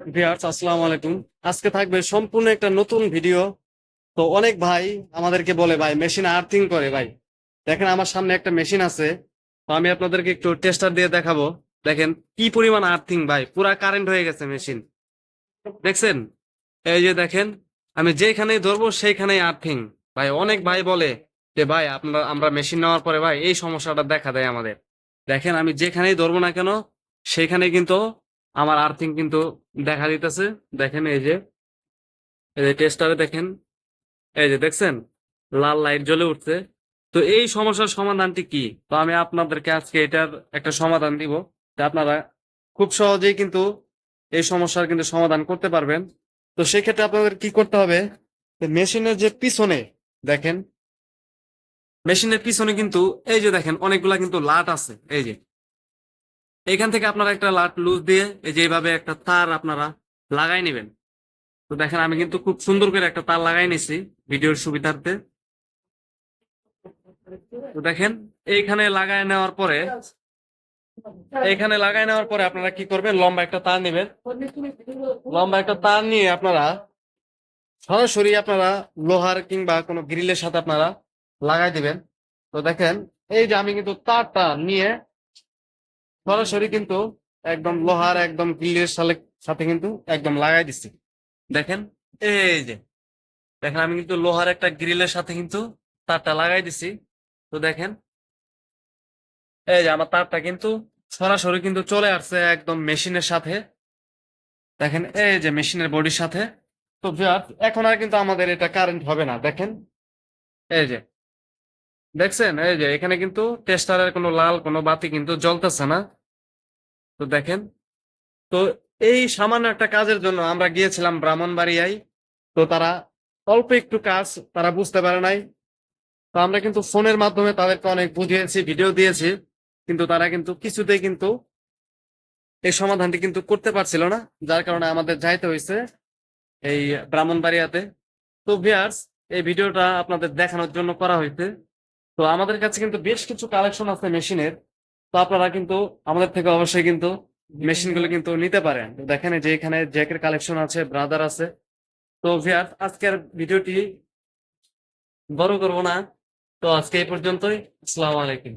Viewers, আসসালামু আলাইকুম। আজকে থাকবে সম্পূর্ণ একটা নতুন ভিডিও। তো অনেক ভাই আমাদেরকে বলে, ভাই মেশিন আর্থিং করে, ভাই। দেখেন আমার সামনে একটা মেশিন আছে। তো আমি আপনাদেরকে একটু টেস্টার দিয়ে দেখাবো। দেখেন কি পরিমাণ আর্থিং ভাই। পুরা কারেন্ট হয়ে গেছে মেশিন দেখছেন? এই যে দেখেন, আমি যেখানেই ধরবো, সেইখানেই আর্থিং ভাই, অনেক ভাই বলে যে, ভাই আপনারা আমরা মেশিন নেওয়ার পরে, ভাই, এই সমস্যাটা দেখা দেয় আমাদের। দেখেন, আমি যেখানেই ধরবো না কেন সেখানে কিন্তু আমার আর্থিং কিন্তু দেখা দিতেছে। দেখেন এই যে এই যে টেস্টারে দেখেন, এই যে দেখছেন? লাল লাইট জ্বলে উঠছে। তো এই সমস্যার সমাধানটি কি? তো আমি আপনাদেরকে আজকে এটার একটা সমাধান দিব আপনারা খুব সহজেই কিন্তু এই সমস্যার কিন্তু সমাধান করতে পারবেন। তো সেক্ষেত্রে আপনাদের কি করতে হবে? মেশিনের যে পিছনে, দেখেন? মেশিনের পিছনে কিন্তু, এই যে দেখেন, অনেকগুলা কিন্তু লাট আছে। এই যে এখান থেকে আপনারা একটা লাট লুজ দিয়ে এই যে এইভাবে একটা তার আপনারা লাগাই নেবেন। তো দেখেন, আমি কিন্তু খুব সুন্দর করে একটা তার লাগাই নিছি ভিডিওর সুবিধার্থে। তো দেখেন, এইখানে লাগাই নেওয়ার পরে, এইখানে লাগাই নেওয়ার পরে আপনারা কি করবেন? লম্বা একটা তার নেবেন। লম্বা একটা তার নিয়ে আপনারা সরাসরি আপনারা লোহার কিংবা কোনো গ্রিলের সাথে আপনারা লাগাই দিবেন। তো দেখেন, এই যে আমি কিন্তু তারটা নিয়ে সরাসরি কিন্তু একদম লোহার একদম গ্রিলের সালে সাথে কিন্তু একদম লাগাই দিচ্ছি দেখেন এই যে দেখেন আমি কিন্তু লোহার একটা গ্রিলের সাথে কিন্তু তারটা লাগাই দিছি। তো দেখেন এই যে আমার তারটা কিন্তু সরাসরি কিন্তু চলে আসছে একদম মেশিনের সাথে। দেখেন এই যে মেশিনের বডির সাথে। তো viewers, এখন আর কিন্তু আমাদের এটা কারেন্ট হবে না। দেখেন এই যে দেখছেন? এই যে এখানে কিন্তু টেস্টারের কোনো লাল কোনো বাতি কিন্তু জ্বলতেছে না। তো দেখেন, তো এই সামান্য একটা কাজের জন্য আমরা গিয়েছিলাম ব্রাহ্মণবাড়িয়ায়। তো তারা অল্প একটু কাজ, তারা বুঝতে পারে নাই। তো আমরা কিন্তু ফোনের মাধ্যমে তাদেরকে অনেক বুঝিয়েছি, ভিডিও দিয়েছি। কিন্তু তারা কিন্তু কিছুতেই কিন্তু এই সমাধানটি কিন্তু করতে পারছিল না। যার কারণে আমাদের যাইতে হয়েছে এই ব্রাহ্মণবাড়িয়াতে। তো ভিয়ার্স এই ভিডিওটা আপনাদের দেখানোর জন্য করা হয়েছে তো আমাদের কাছে কিন্তু বেশ কিছু কালেকশন আছে মেশিনের। তো আপনারা কিন্তু, আমাদের থেকে অবশ্যই কিন্তু মেশিনগুলো কিন্তু নিতে পারেন। দেখেন যে এখানে জ্যাকের কালেকশন আছে, ব্রাদার আছে। তো ভিয়ার, আজকের ভিডিওটি বড় করব না। তো আজকে এই পর্যন্তই। আসসালামু আলাইকুম।